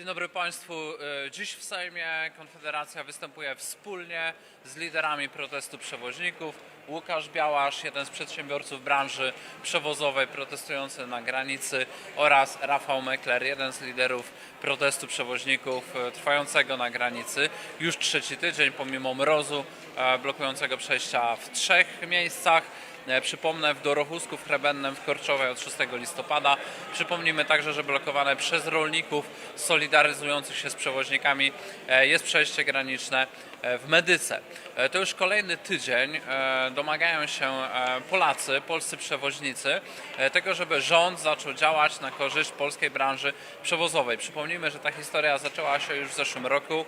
Dzień dobry Państwu. E, Dziś w Sejmie Konfederacja występuje wspólnie z liderami protestu przewoźników. Łukasz Białasz, jeden z przedsiębiorców branży przewozowej protestujący na granicy oraz Rafał Mekler, jeden z liderów protestu przewoźników e, trwającego na granicy. Już trzeci tydzień pomimo mrozu e, blokującego przejścia w trzech miejscach. E, Przypomnę, w Dorochusku, w Chrebennem, w Korczowej od 6 listopada. Przypomnijmy także, że blokowane przez rolników solidaryzujących się z przewoźnikami e, jest przejście graniczne e, w Medyce. To już kolejny tydzień domagają się Polacy, polscy przewoźnicy tego, żeby rząd zaczął działać na korzyść polskiej branży przewozowej. Przypomnijmy, że ta historia zaczęła się już w zeszłym roku.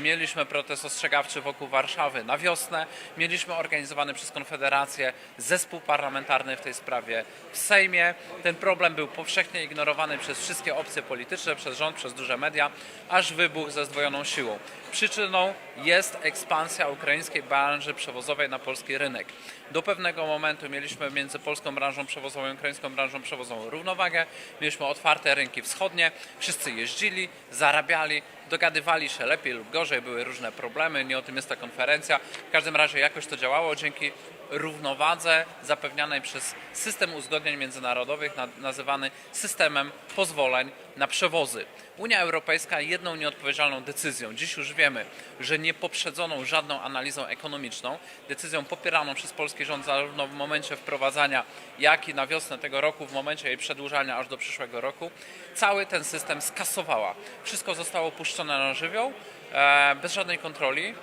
Mieliśmy protest ostrzegawczy wokół Warszawy na wiosnę. Mieliśmy organizowany przez Konfederację zespół parlamentarny w tej sprawie w Sejmie. Ten problem był powszechnie ignorowany przez wszystkie opcje polityczne, przez rząd, przez duże media, aż wybuchł ze zdwojoną siłą. Przyczyną jest ekspansja ukraińskiej branży przewozowej na polski rynek. Do pewnego momentu mieliśmy między polską branżą przewozową i ukraińską branżą przewozową równowagę. Mieliśmy otwarte rynki wschodnie, wszyscy jeździli, zarabiali, dogadywali się lepiej lub gorzej, były różne problemy, nie o tym jest ta konferencja. W każdym razie jakoś to działało dzięki równowadze zapewnianej przez system uzgodnień międzynarodowych na- nazywany systemem pozwoleń na przewozy. Unia Europejska jedną nieodpowiedzialną decyzją, dziś już wiemy, że nie poprzedzoną żadną analizą ekonomiczną, decyzją popieraną przez polski rząd zarówno w momencie wprowadzania, jak i na wiosnę tego roku, w momencie jej przedłużania aż do przyszłego roku, cały ten system skasowała. Wszystko zostało puszczone na żywioł, e, bez żadnej kontroli,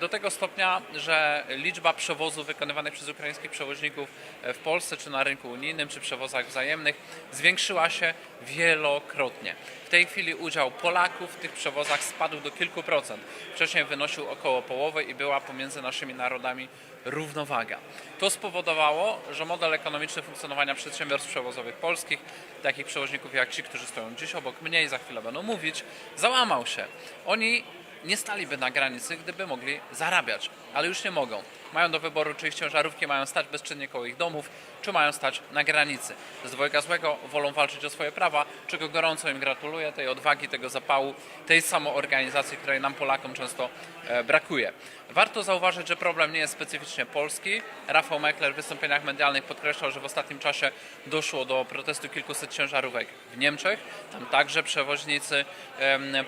do tego stopnia, że liczba przewozów wykonywanych przez ukraińskich przewoźników e, w Polsce, czy na rynku unijnym, czy przewozach wzajemnych, zwiększyła się wielokrotnie. W tej chwili udział Polaków w tych przewozach spadł do kilku procent. Wcześniej wynosił około połowy i była pomiędzy naszymi narodami równowaga. To spowodowało, że model ekonomiczny funkcjonowania przedsiębiorstw przewozowych polskich, takich przewoźników jak ci, którzy stoją dziś obok mnie i za chwilę będą mówić, załamał się. Oni nie staliby na granicy, gdyby mogli zarabiać, ale już nie mogą. Mają do wyboru, czy ich ciężarówki mają stać bezczynnie koło ich domów, czy mają stać na granicy. Z dwojga złego wolą walczyć o swoje prawa, czego gorąco im gratuluję, tej odwagi, tego zapału, tej samoorganizacji, której nam Polakom często e, brakuje. Warto zauważyć, że problem nie jest specyficznie polski. Rafał Mekler w wystąpieniach medialnych podkreślał, że w ostatnim czasie doszło do protestu kilkuset ciężarówek w Niemczech. Tam także przewoźnicy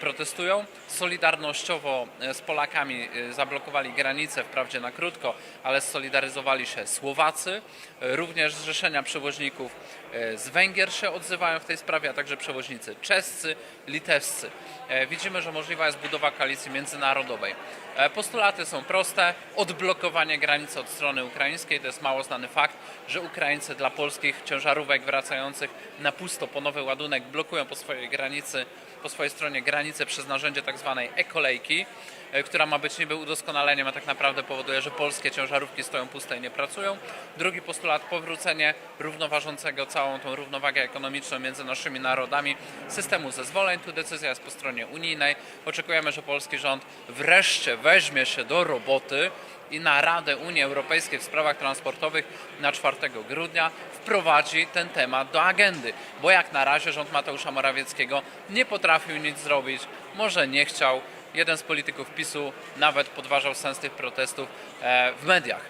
protestują. Solidarnościowo e, z Polakami e, zablokowali granicę, wprawdzie na krótko, ale solidaryzowali się Słowacy. Również zrzeszenia przewoźników e, z Węgier się odzywają w tej sprawie, a także przewoźnicy czescy, litewscy. E, Widzimy, że możliwa jest budowa koalicji międzynarodowej. E, Postulaty są proste. Odblokowanie granicy od strony ukraińskiej to jest mało znany fakt, że Ukraińcy dla polskich ciężarówek wracających na pusto po nowy ładunek blokują po swojej granicy, po swojej stronie granicę przez narzędzie tak zwanej e-kolejki, e, która ma być niby udoskonaleniem, a tak naprawdę powoduje, że polskie ciężarówki stoją puste i nie pracują. Drugi postulat powrócenie równoważącego całą tą równowagę ekonomiczną między naszymi narodami systemu zezwoleń. Tu decyzja jest po stronie unijnej. Oczekujemy, że polski rząd wreszcie weźmie się do roboty i na Radę Unii Europejskiej w sprawach transportowych na 4 grudnia wprowadzi ten temat do agendy, bo jak na razie rząd Mateusza Morawieckiego nie potrafił nic zrobić, może nie chciał. Jeden z polityków PiSu nawet podważał sens tych protestów e, w mediach.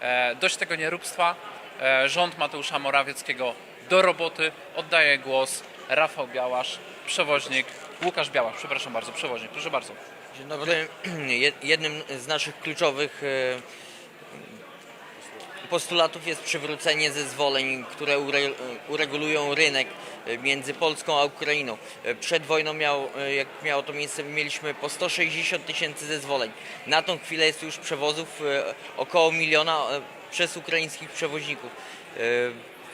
E, Dość tego nieróbstwa. E, Rząd Mateusza Morawieckiego do roboty. Oddaje głos Rafał Białasz, przewoźnik, Łukasz Białasz, przepraszam bardzo, przewoźnik, proszę bardzo. Dzień dobry. Je- Jednym z naszych kluczowych e, postulatów jest przywrócenie zezwoleń, które ure- uregulują rynek e, między Polską a Ukrainą. E, Przed wojną, miał, jak miało to miejsce, mieliśmy po 160 tysięcy zezwoleń. Na tą chwilę jest już przewozów około miliona przez ukraińskich przewoźników.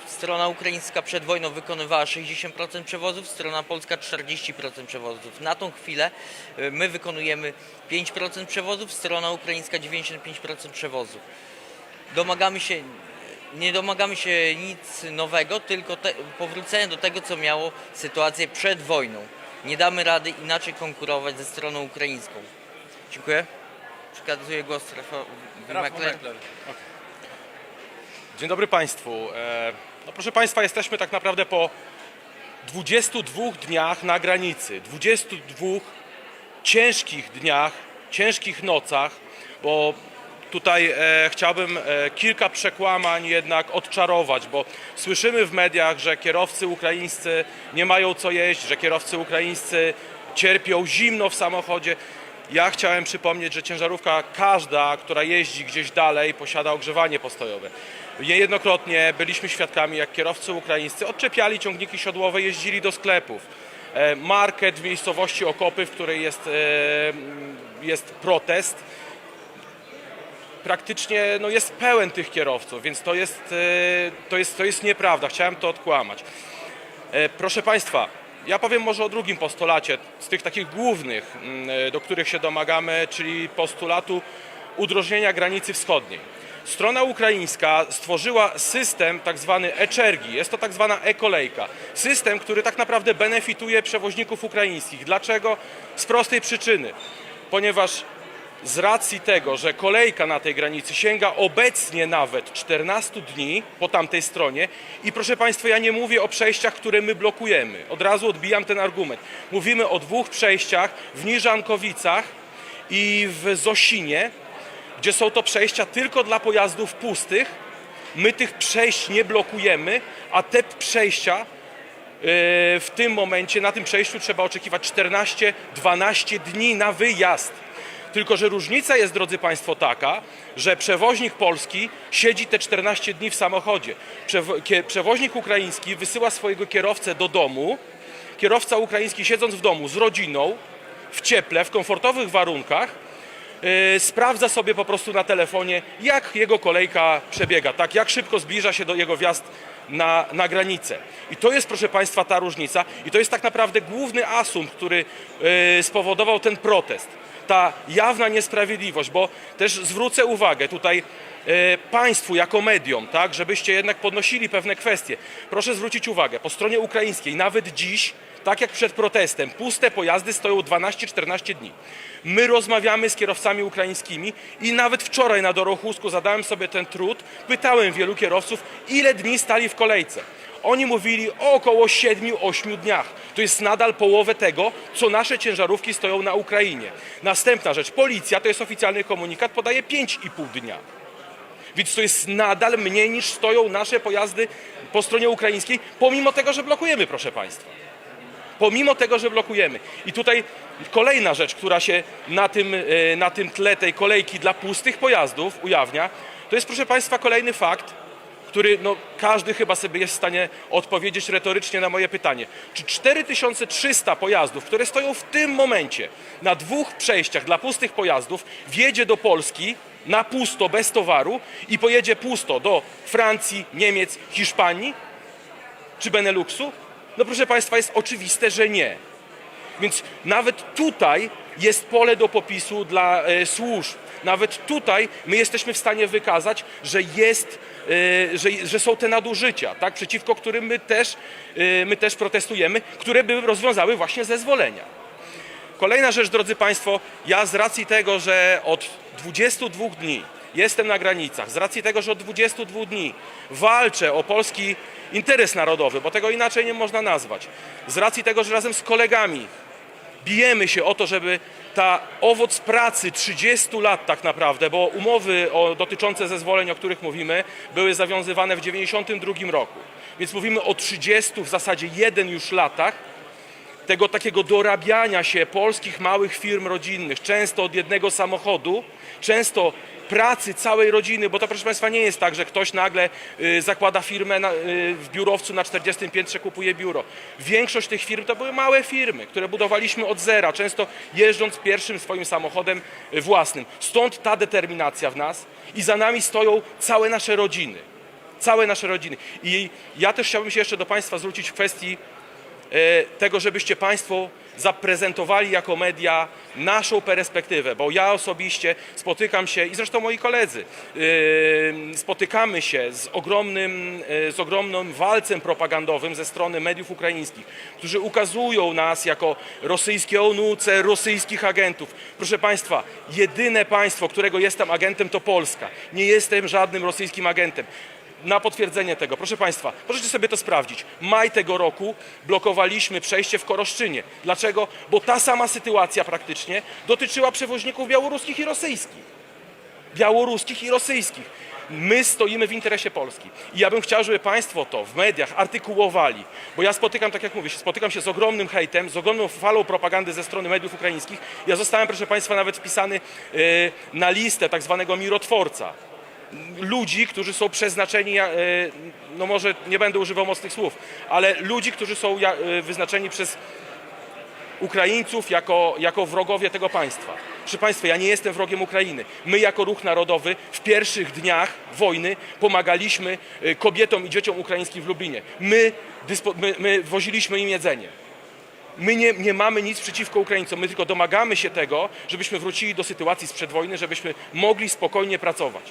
E, Strona ukraińska przed wojną wykonywała 60% przewozów, strona polska 40% przewozów. Na tą chwilę y, my wykonujemy 5% przewozów, strona ukraińska 95% przewozów. Domagamy się, nie domagamy się nic nowego, tylko te, powrócenia do tego, co miało sytuację przed wojną. Nie damy rady inaczej konkurować ze stroną ukraińską. Dziękuję. Przekazuję głos Mekler. Mekler. Dzień dobry Państwu. No proszę Państwa, jesteśmy tak naprawdę po 22 dniach na granicy, 22 ciężkich dniach, ciężkich nocach, bo tutaj e, chciałbym e, kilka przekłamań jednak odczarować, bo słyszymy w mediach, że kierowcy ukraińscy nie mają co jeść, że kierowcy ukraińscy cierpią zimno w samochodzie. Ja chciałem przypomnieć, że ciężarówka każda, która jeździ gdzieś dalej, posiada ogrzewanie postojowe. Niejednokrotnie byliśmy świadkami, jak kierowcy ukraińscy odczepiali ciągniki siodłowe, jeździli do sklepów. E, Market w miejscowości Okopy, w której jest, e, jest protest, praktycznie no, jest pełen tych kierowców, więc to jest, e, to, jest, to jest nieprawda. Chciałem to odkłamać. Proszę Państwa, ja powiem może o drugim postulacie, z tych takich głównych, do których się domagamy, czyli postulatu udrożnienia granicy wschodniej. Strona ukraińska stworzyła system tak zwany e-czergi, jest to tak zwana e-kolejka. System, który tak naprawdę benefituje przewoźników ukraińskich. Dlaczego? Z prostej przyczyny. Ponieważ z racji tego, że kolejka na tej granicy sięga obecnie nawet 14 dni po tamtej stronie i proszę Państwa, ja nie mówię o przejściach, które my blokujemy. Od razu odbijam ten argument. Mówimy o dwóch przejściach w Niżankowicach i w Zosinie, gdzie są to przejścia tylko dla pojazdów pustych. My tych przejść nie blokujemy, a te przejścia Yy, w tym momencie, na tym przejściu trzeba oczekiwać 14-12 dni na wyjazd. Tylko, że różnica jest, drodzy Państwo, taka, że przewoźnik polski siedzi te 14 dni w samochodzie. Przewoźnik ukraiński wysyła swojego kierowcę do domu. Kierowca ukraiński, siedząc w domu z rodziną, w cieple, w komfortowych warunkach, sprawdza sobie po prostu na telefonie, jak jego kolejka przebiega, tak, jak szybko zbliża się do jego wjazd na, na granicę. I to jest, proszę Państwa, ta różnica i to jest tak naprawdę główny asumpt, który yy, spowodował ten protest. Ta jawna niesprawiedliwość, bo też zwrócę uwagę tutaj e, Państwu jako mediom, tak, żebyście jednak podnosili pewne kwestie. Proszę zwrócić uwagę, po stronie ukraińskiej nawet dziś, tak jak przed protestem, puste pojazdy stoją 12-14 dni. My rozmawiamy z kierowcami ukraińskimi i nawet wczoraj na Dorochusku zadałem sobie ten trud, pytałem wielu kierowców, ile dni stali w kolejce. Oni mówili o około 7-8 dniach. To jest nadal połowę tego, co nasze ciężarówki stoją na Ukrainie. Następna rzecz, policja, to jest oficjalny komunikat, podaje 5,5 dnia. Więc to jest nadal mniej niż stoją nasze pojazdy po stronie ukraińskiej, pomimo tego, że blokujemy, proszę Państwa. Pomimo tego, że blokujemy. I tutaj kolejna rzecz, która się na tym, e, na tym tle tej kolejki dla pustych pojazdów ujawnia, to jest, proszę Państwa, kolejny fakt, który no, każdy chyba sobie jest w stanie odpowiedzieć retorycznie na moje pytanie. Czy 4300 pojazdów, które stoją w tym momencie na dwóch przejściach dla pustych pojazdów, wjedzie do Polski na pusto, bez towaru i pojedzie pusto do Francji, Niemiec, Hiszpanii czy Beneluxu? No proszę Państwa, jest oczywiste, że nie. Więc nawet tutaj jest pole do popisu dla e, służb. Nawet tutaj my jesteśmy w stanie wykazać, że jest, e, że, że są te nadużycia, tak, przeciwko którym my też, e, my też protestujemy, które by rozwiązały właśnie zezwolenia. Kolejna rzecz, drodzy Państwo, ja z racji tego, że od 22 dni jestem na granicach, z racji tego, że od 22 dni walczę o polski interes narodowy, bo tego inaczej nie można nazwać, z racji tego, że razem z kolegami bijemy się o to, żeby ta owoc pracy 30 lat tak naprawdę, bo umowy o, dotyczące zezwoleń, o których mówimy, były zawiązywane w 92 roku. Więc mówimy o 30 w zasadzie jeden już latach, tego takiego dorabiania się polskich małych firm rodzinnych, często od jednego samochodu, często pracy całej rodziny, bo to proszę Państwa nie jest tak, że ktoś nagle y, zakłada firmę y, w biurowcu na 40 piętrze, kupuje biuro. Większość tych firm to były małe firmy, które budowaliśmy od zera, często jeżdżąc pierwszym swoim samochodem y, własnym. Stąd ta determinacja w nas i za nami stoją całe nasze rodziny. Całe nasze rodziny. I ja też chciałbym się jeszcze do Państwa zwrócić w kwestii tego, żebyście Państwo zaprezentowali jako media naszą perspektywę, bo ja osobiście spotykam się i zresztą moi koledzy e, spotykamy się z ogromnym, e, z ogromnym walcem propagandowym ze strony mediów ukraińskich, którzy ukazują nas jako rosyjskie onuce, rosyjskich agentów. Proszę Państwa, jedyne państwo, którego jestem agentem to Polska. Nie jestem żadnym rosyjskim agentem na potwierdzenie tego. Proszę Państwa, możecie sobie to sprawdzić. Maj tego roku blokowaliśmy przejście w Koroszczynie. Dlaczego? Bo ta sama sytuacja praktycznie dotyczyła przewoźników białoruskich i rosyjskich białoruskich i rosyjskich. My stoimy w interesie Polski. I ja bym chciał, żeby Państwo to w mediach artykułowali, bo ja spotykam, tak jak mówię, spotykam się z ogromnym hejtem, z ogromną falą propagandy ze strony mediów ukraińskich. Ja zostałem, proszę Państwa, nawet wpisany e, na listę tak zwanego mirotworca. Ludzi, którzy są przeznaczeni, e, no może nie będę używał mocnych słów, ale ludzi, którzy są e, wyznaczeni przez Ukraińców jako, jako wrogowie tego państwa. Proszę Państwa, ja nie jestem wrogiem Ukrainy. My jako ruch narodowy w pierwszych dniach wojny pomagaliśmy y, kobietom i dzieciom ukraińskim w Lublinie. My, my, my woziliśmy im jedzenie. My nie, nie mamy nic przeciwko Ukraińcom, my tylko domagamy się tego, żebyśmy wrócili do sytuacji sprzed wojny, żebyśmy mogli spokojnie pracować.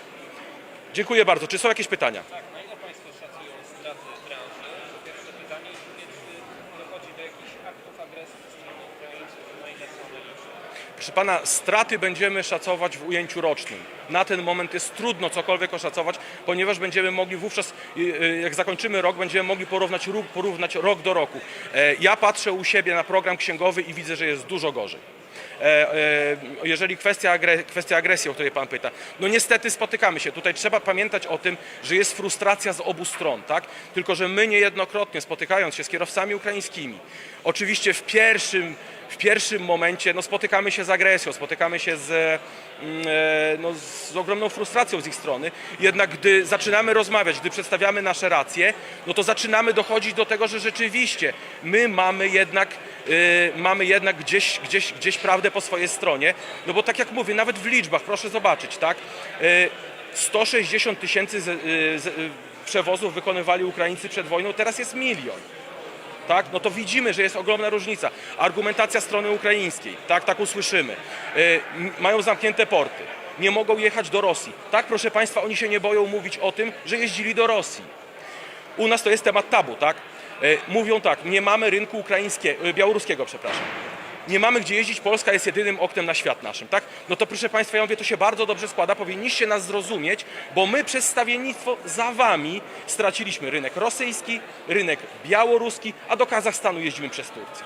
Dziękuję bardzo. Czy są jakieś pytania? Tak, na ile Państwo szacują straty branży? To pierwsze pytanie. Czy dochodzi do jakichś aktów agresji ze strony Ukraińców? Na ile są one liczne? Proszę pana, straty będziemy szacować w ujęciu rocznym. Na ten moment jest trudno cokolwiek oszacować, ponieważ będziemy mogli wówczas, y, y, jak zakończymy rok, będziemy mogli porównać, ró- porównać rok do roku. E, Ja patrzę u siebie na program księgowy i widzę, że jest dużo gorzej. E, e, Jeżeli kwestia, agre- kwestia agresji, o której Pan pyta, no niestety spotykamy się. Tutaj trzeba pamiętać o tym, że jest frustracja z obu stron, tak? Tylko, że my niejednokrotnie spotykając się z kierowcami ukraińskimi, oczywiście w pierwszym, w pierwszym momencie no, spotykamy się z agresją, spotykamy się z, mm, e, no, z ogromną frustracją z ich strony. Jednak gdy zaczynamy rozmawiać, gdy przedstawiamy nasze racje, no to zaczynamy dochodzić do tego, że rzeczywiście my mamy jednak, y, mamy jednak gdzieś, gdzieś, gdzieś prawdę po swojej stronie. No bo tak jak mówię, nawet w liczbach, proszę zobaczyć, tak? Y, 160 tysięcy y, y, przewozów wykonywali Ukraińcy przed wojną, teraz jest milion tak, no to widzimy, że jest ogromna różnica. Argumentacja strony ukraińskiej, tak, tak usłyszymy. Y, mają zamknięte porty, nie mogą jechać do Rosji. Tak, proszę Państwa, oni się nie boją mówić o tym, że jeździli do Rosji. U nas to jest temat tabu, tak? Y, mówią tak, nie mamy rynku ukraińskiego, białoruskiego, przepraszam. Nie mamy gdzie jeździć, Polska jest jedynym oknem na świat naszym, tak? No to proszę Państwa, ja mówię, to się bardzo dobrze składa, powinniście nas zrozumieć, bo my przez stawiennictwo za Wami straciliśmy rynek rosyjski, rynek białoruski, a do Kazachstanu jeździmy przez Turcję.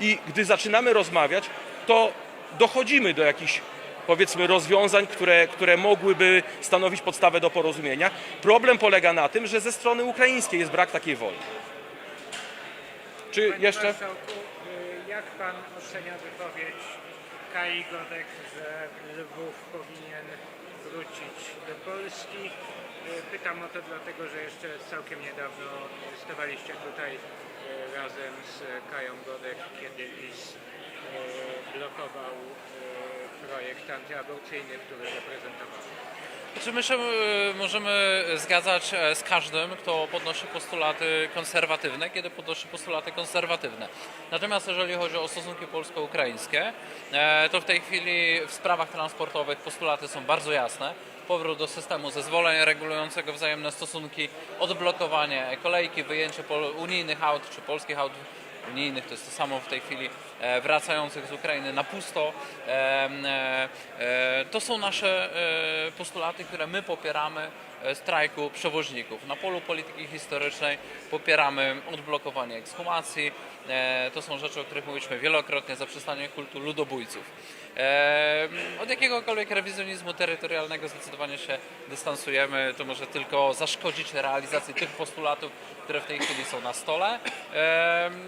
I gdy zaczynamy rozmawiać, to dochodzimy do jakichś powiedzmy rozwiązań, które, które mogłyby stanowić podstawę do porozumienia. Problem polega na tym, że ze strony ukraińskiej jest brak takiej woli. Czy jeszcze? Jak pan ocenia wypowiedź Kai Godek, że Lwów powinien wrócić do Polski? Pytam o to dlatego, że jeszcze całkiem niedawno stawaliście tutaj y, razem z Kają Godek, kiedy PiS y, blokował y, projekt antyaborcyjny, który reprezentował. Czy my się y, możemy zgadzać e, z każdym, kto podnosi postulaty konserwatywne, kiedy podnosi postulaty konserwatywne. Natomiast jeżeli chodzi o stosunki polsko-ukraińskie, e, to w tej chwili w sprawach transportowych postulaty są bardzo jasne. Powrót do systemu zezwoleń regulującego wzajemne stosunki, odblokowanie kolejki, wyjęcie unijnych aut czy polskich aut unijnych, to jest to samo w tej chwili, e, wracających z Ukrainy na pusto. E, e, To są nasze postulaty, które my popieramy strajku przewoźników. Na polu polityki historycznej popieramy odblokowanie ekshumacji. To są rzeczy, o których mówiliśmy wielokrotnie, zaprzestanie kultu ludobójców. Od jakiegokolwiek rewizjonizmu terytorialnego zdecydowanie się dystansujemy. To może tylko zaszkodzić realizacji tych postulatów, które w tej chwili są na stole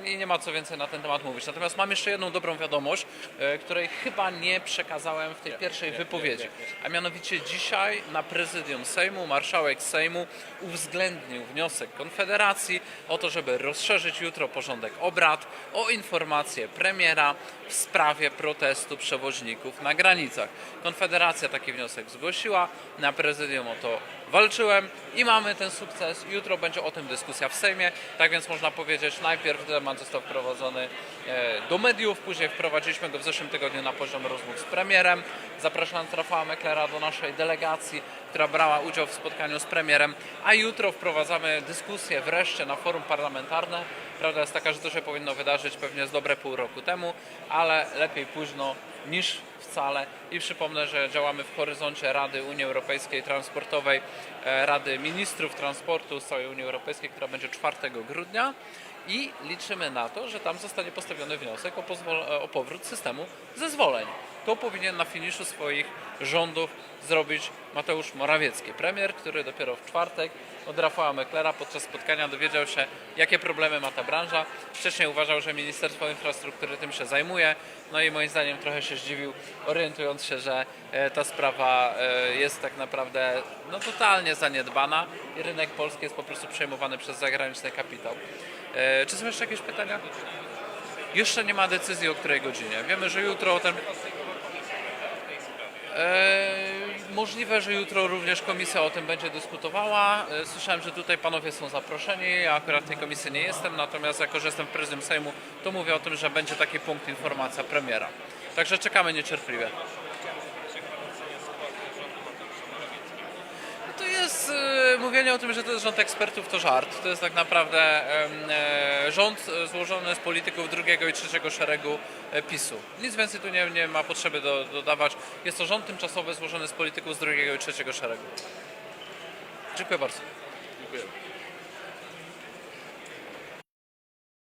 i nie ma co więcej na ten temat mówić. Natomiast mam jeszcze jedną dobrą wiadomość, e, której chyba nie przekazałem w tej pierwszej wypowiedzi. A mianowicie dzisiaj na prezydium Sejmu marszałek Sejmu uwzględnił wniosek Konfederacji o to, żeby rozszerzyć jutro porządek obrad o informację premiera w sprawie protestu przewoźników na granicach. Konfederacja taki wniosek zgłosiła, na prezydium o to walczyłem i mamy ten sukces. Jutro będzie o tym dyskusja w Sejmie, tak więc można powiedzieć, najpierw temat został wprowadzony e, do mediów, później wprowadziliśmy go w zeszłym tygodniu na poziom rozmów z premierem, zapraszając Rafała Meklera do naszej delegacji. Która brała udział w spotkaniu z premierem, a jutro wprowadzamy dyskusję wreszcie na forum parlamentarne. Prawda jest taka, że to się powinno wydarzyć pewnie z dobre pół roku temu, ale lepiej późno niż wcale. I przypomnę, że działamy w horyzoncie Rady Unii Europejskiej Transportowej, e, Rady Ministrów Transportu z całej Unii Europejskiej, która będzie 4 grudnia i liczymy na to, że tam zostanie postawiony wniosek o, pozwol- o powrót systemu zezwoleń. To powinien na finiszu swoich rządów zrobić Mateusz Morawiecki, premier, który dopiero w czwartek od Rafała Meklera podczas spotkania dowiedział się, jakie problemy ma ta branża. Wcześniej uważał, że Ministerstwo Infrastruktury tym się zajmuje, no i moim zdaniem trochę się zdziwił, orientując się, że e, ta sprawa e, jest tak naprawdę no, totalnie zaniedbana i rynek polski jest po prostu przejmowany przez zagraniczny kapitał. E, Czy są jeszcze jakieś pytania? Jeszcze nie ma decyzji o której godzinie. Wiemy, że jutro o ten. E, możliwe, że jutro również komisja o tym będzie dyskutowała. E, słyszałem, że tutaj panowie są zaproszeni. Ja akurat w tej komisji nie jestem, natomiast jako, że jestem prezydium Sejmu, to mówię o tym, że będzie taki punkt informacja premiera. Także czekamy niecierpliwie. To jest e, mówienie o tym, że to jest rząd ekspertów, to żart. To jest tak naprawdę e, rząd e, złożony z polityków drugiego i trzeciego szeregu e, PiSu. Nic więcej tu nie, nie ma potrzeby do, dodawać. Jest to rząd tymczasowy złożony z polityków z drugiego i trzeciego szeregu. Dziękuję bardzo. Dziękuję.